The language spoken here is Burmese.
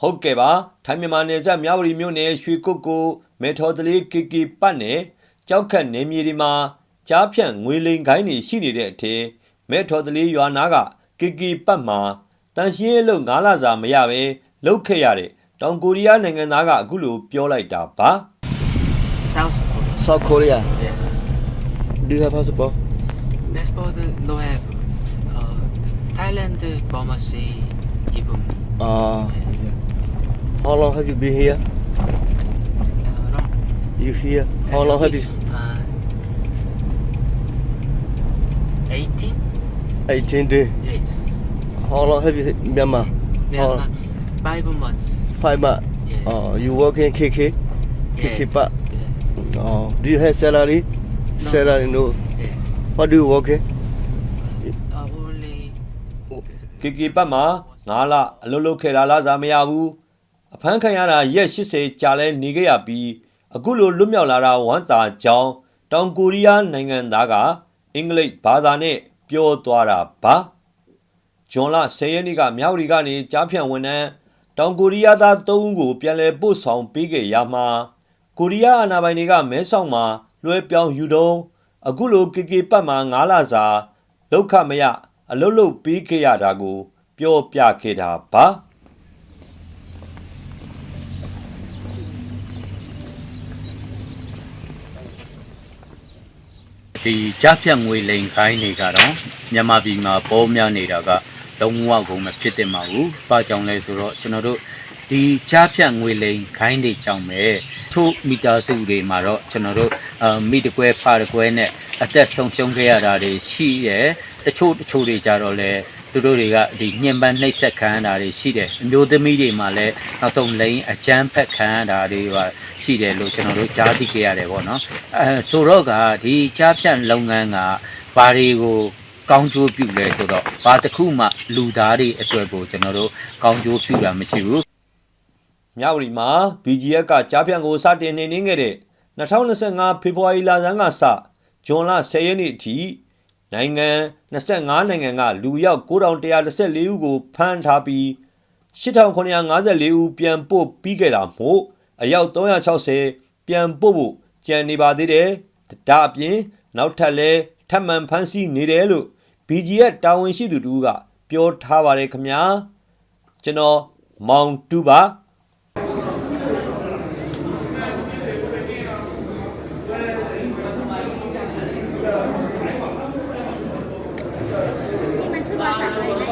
ဟုတ်ကဲ့ပါထိုင်းမြန်မာနယ်စပ်မြဝတီမြို့နယ်ရွှေကုတ်ကိုမေထော်တလေးကီကီပတ်နယ်ကြောက်ခတ်နယ်မြေဒီမှာကြားဖြန့်ငွေလိမ်ခိုင်းနေရှိနေတဲ့အထင်မေထော်တလေးရွာနာကကီကီပတ်မှာတန်ရှင်းရေးလုပ်ငါးလစာမရပဲလုတ်ခဲ့ရတဲ့တောင်ကိုရီးယားနိုင်ငံသားကအခုလိုပြောလိုက်တာပါ South Korea. South Korea. Yes. Do you have passport? Passport no have. Uh, Thailand diplomacy given. Uh, how long have you been here? Uh, no. You here? How long have you? Uh, 18? 18 days. Yes. How long have you in Myanmar? Myanmar. Five months. Five months. Yes. Uh, you work in KK? KK Yes. Park. Yeah. Uh, do you have salary? No. Salary no. Yes. What do you work in? Uh, only ကီကီပတ်မှာငါးလအလုပ်လုပ်ခဲ့တာလားစားမရဘူး အဖမ်းခံရတာရက်80ကြာလဲနေခဲ့ရပြီးအခုလိုလွတ်မြောက်လာတာဝမ်းသာကြောင်းတောင်ကိုရီးယားနိုင်ငံသားကအင်္ဂလိပ်ဘာသာနဲ့ပြောသွားတာပါဂျွန်လ10ရက်နေ့ကမြောက်ရီကနေကြားဖြန့်ဝန်ထမ်းတောင်ကိုရီးယားသား3ဦးကိုပြန်လည်ပို့ဆောင်ပေးခဲ့ရမှာကိုရီးယားအာဏာပိုင်တွေကမဲဆောက်မှာလွှဲပြောင်းယူတုံးအခုလိုကီကီပတ်မှာ9လစာလောက်ခမရအလုတ်လုတ်ပြီးခဲ့ရတာကို ပြောပြခဲ့တာပါ ဒီကြားဖြတ်ငွေလိမ်ခိုင်းတွေကတော့မြန်မာပြည်မှာပေါ်များနေတာကလုံးဝကုန်မဖြစ်တင်ပါဘူး။ဘာကြောင့်လဲဆိုတော့ကျွန်တော်တို့ဒီကြားဖြတ်ငွေလိမ်ခိုင်းတွေကြောင့်ပဲချို့မီတာစုတွေမှာတော့ကျွန်တော်တို့အမိတကွဲဖာတကွဲနဲ့အသက်ဆုံးရှုံးခဲ့ရတာတွေရှိတယ်။တချို့တချို့တွေကြတော့လေ သူတို့တွေကဒီညှဉ်းပန်းနှိပ်စက်ခံရတာတွေရှိတယ်။အမျိုးသမီးတွေမှာလည်းနောက်ဆုံးလိန်အကြမ်းဖက်ခံရတာတွေပါရှိတယ်လို့ကျွန်တော်တို့ကြားသိခဲ့ရတယ်ပေါ့နော်။အဲဆိုတော့ကဒီကြားဖြတ်လုပ်ငန်းကဘာတွေကိုကောင်းကျိုးပြုလဲဆိုတော့ဘာတစ်ခုမှလူသားတွေအတွက်ကိုကျွန်တော်တို့ကောင်းကျိုးပြုတာမရှိဘူးမြဝတီမှာ BGF ကကြားဖြန့်ကိုစတင်နေနေခဲ့တဲ့2025ဖေဖော်ဝါရီလဆန်းကစဇွန်လ10ရက်နေ့အထိ နိုင်ငံ25နိုင်ငံကလူရောက်9114ဦးကိုဖမ်းထားပြီး8954ဦးပြန်ပို့ပြီးခဲ့တာမို့အယောက်360ပြန်ပို့ဖို့ကြံနေပါသေးတယ်။ဒါအပြင်နောက်ထပ်လဲထပ်မံဖမ်းဆီးနေတယ်လို့ BGF တာဝန်ရှိသူတူကပြောထားပါတယ်ခင်ဗျာ။ကျွန်တော်မောင်တူပါ 你们吃มั没